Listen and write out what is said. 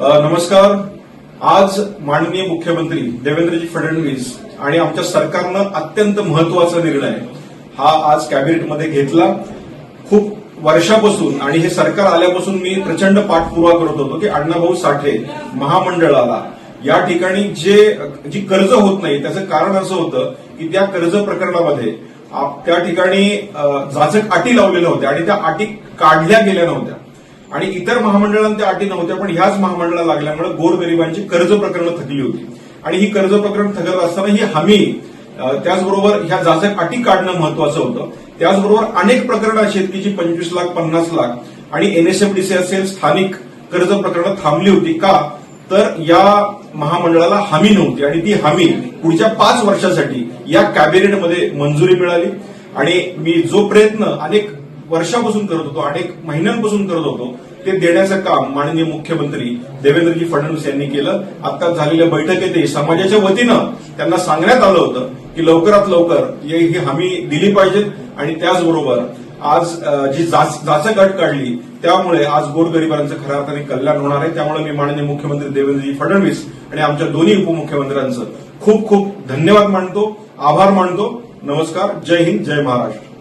नमस्कार. आज माननीय मुख्यमंत्री देवेंद्रजी फडणवीस आणि आमच्या सरकारनं अत्यंत महत्त्वाचा निर्णय हा आज कॅबिनेटमध्ये घेतला. खूप वर्षापासून आणि हे सरकार आल्यापासून मी प्रचंड पाठपुरावा करत होतो की अण्णाभाऊ साठे महामंडळाला या ठिकाणी जे जी कर्ज होत नाही त्याचं कारण असं होतं की त्या कर्ज प्रकरणामध्ये त्या ठिकाणी जाचक अटी लावलेल्या होत्या आणि त्या अटी काढल्या गेल्या नव्हत्या. आणि इतर महामंडळांच्या त्या अटी नव्हत्या पण ह्याच महामंडळाला लागल्यामुळे गोरगरिबांची कर्ज प्रकरणं थकली होती. आणि ही कर्ज प्रकरण थकत असताना ही हमी त्याचबरोबर ह्या जाचक अटी काढणं महत्वाचं होतं. त्याचबरोबर अनेक प्रकरणं अशी आहेत की जी पंचवीस लाख पन्नास लाख आणि एनएसएफडीसी असेल स्थानिक कर्ज प्रकरणं थांबली होती का? तर या महामंडळाला हमी नव्हती आणि ती हमी पुढच्या पाच वर्षासाठी या कॅबिनेटमध्ये मंजुरी मिळाली. आणि मी जो प्रयत्न अनेक वर्षापासून करत होतो अनेक महिन्यांपासून करत होतो ते देण्याचं काम माननीय मुख्यमंत्री देवेंद्रजी फडणवीस यांनी केलं. आता झालेल्या बैठकीतही समाजाच्या वतीनं त्यांना सांगण्यात आलं होतं की लवकरात लवकर ही ही हमी दिली पाहिजे आणि त्याचबरोबर आज जी जाच- जाचक काढली त्यामुळे आज गोरगरिबांचं खऱ्या अर्थाने कल्याण होणार आहे. त्यामुळे मी माननीय मुख्यमंत्री देवेंद्रजी फडणवीस आणि आमच्या दोन्ही उपमुख्यमंत्र्यांचं खूप खूप धन्यवाद मानतो आभार मानतो. नमस्कार. जय हिंद जय महाराष्ट्र.